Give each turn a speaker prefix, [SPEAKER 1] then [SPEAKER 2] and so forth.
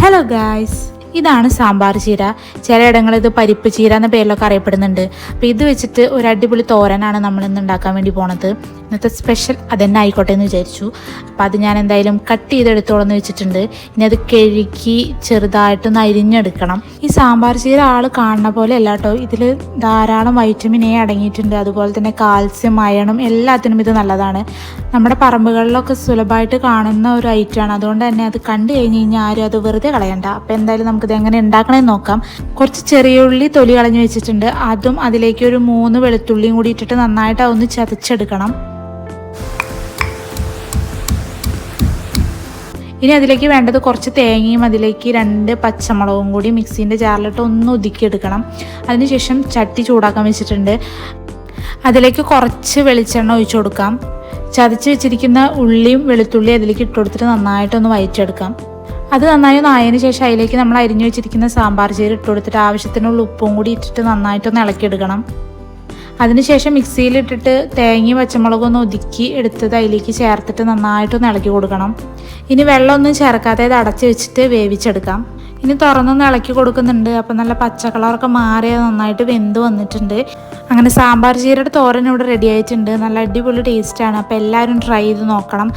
[SPEAKER 1] Hello guys ഇതാണ് സാമ്പാർ ചീര. ചിലയിടങ്ങളിൽ ഇത് പരിപ്പ് ചീര എന്ന പേരിലൊക്കെ അറിയപ്പെടുന്നുണ്ട്. അപ്പോൾ ഇത് വെച്ചിട്ട് ഒരു അടിപൊളി തോരനാണ് നമ്മൾ ഇന്ന് ഉണ്ടാക്കാൻ വേണ്ടി പോണത്. ഇന്നത്തെ സ്പെഷ്യൽ അതന്നെ ആയിക്കോട്ടെ എന്ന് വിചാരിച്ചു. അപ്പോൾ അത് ഞാൻ എന്തായാലും കട്ട് ചെയ്തെടുത്തോളെന്ന് വെച്ചിട്ടുണ്ട്. ഇനി അത് കഴുകി ചെറുതായിട്ടൊന്ന് അരിഞ്ഞെടുക്കണം. ഈ സാമ്പാർ ചീര ആൾ കാണുന്ന പോലെ അല്ല കേട്ടോ. ഇതിൽ ധാരാളം വൈറ്റമിൻ എ അടങ്ങിയിട്ടുണ്ട്. അതുപോലെ തന്നെ കാൽസ്യം അയണം എല്ലാത്തിനും ഇത് നല്ലതാണ്. നമ്മുടെ പറമ്പുകളിലൊക്കെ സുലഭമായിട്ട് കാണുന്ന ഒരു ഐറ്റമാണ് അതുകൊണ്ട് തന്നെ അത് കണ്ടു കഴിഞ്ഞ് കഴിഞ്ഞാൽ ആരും അത് വെറുതെ കളയണ്ട. അപ്പോൾ എന്തായാലും നമുക്കിത് എങ്ങനെ ഉണ്ടാക്കണമെന്ന് നോക്കാം. കുറച്ച് ചെറിയ ഉള്ളി തൊലി കളഞ്ഞ് വെച്ചിട്ടുണ്ട്. അതും അതിലേക്ക് ഒരു മൂന്ന് വെളുത്തുള്ളിയും കൂടി ഇട്ടിട്ട് നന്നായിട്ട് അതൊന്ന് ചതച്ചെടുക്കണം. ഇനി അതിലേക്ക് വേണ്ടത് കുറച്ച് തേങ്ങയും അതിലേക്ക് രണ്ട് പച്ചമുളകും കൂടി മിക്സീന്റെ ജാറിലിട്ട് ഒന്ന് ഒതുക്കിയെടുക്കണം. അതിനുശേഷം ചട്ടി ചൂടാക്കാൻ വെച്ചിട്ടുണ്ട്. അതിലേക്ക് കുറച്ച് വെളിച്ചെണ്ണ ഒഴിച്ചു കൊടുക്കാം. ചതച്ച് വെച്ചിരിക്കുന്ന ഉള്ളിയും വെളുത്തുള്ളിയും അതിലേക്ക് ഇട്ട് കൊടുത്തിട്ട് നന്നായിട്ടൊന്ന് വയറ്റെടുക്കാം അത് നന്നായി ഒന്ന് ആയതിനു ശേഷം അതിലേക്ക് നമ്മൾ അരിഞ്ഞു വെച്ചിരിക്കുന്ന സാമ്പാർ ചീര ഇട്ട് കൊടുത്തിട്ട് ആവശ്യത്തിനുള്ള ഉപ്പും കൂടി ഇട്ടിട്ട് നന്നായിട്ടൊന്ന് ഇളക്കിയെടുക്കണം. അതിനുശേഷം മിക്സിയിലിട്ടിട്ട് തേങ്ങയും പച്ചമുളകും ഒന്ന് ഒതുക്കി എടുത്തത് അതിലേക്ക് ചേർത്തിട്ട് നന്നായിട്ടൊന്ന് ഇളക്കി കൊടുക്കണം. ഇനി വെള്ളമൊന്നും ചേർക്കാതെ ഇത് അടച്ചു വെച്ചിട്ട് വേവിച്ചെടുക്കാം. ഇനി തുറന്നൊന്ന് ഇളക്കി കൊടുക്കുന്നുണ്ട്. അപ്പം നല്ല പച്ച കളറൊക്കെ മാറി അത് നന്നായിട്ട് വെന്ത് വന്നിട്ടുണ്ട്. അങ്ങനെ സാമ്പാർ ചീരയുടെ തോരൻ ഇവിടെ റെഡി ആയിട്ടുണ്ട്. നല്ല അടിപൊളി ടേസ്റ്റാണ് അപ്പോൾ എല്ലാവരും ട്രൈ ചെയ്ത് നോക്കണം.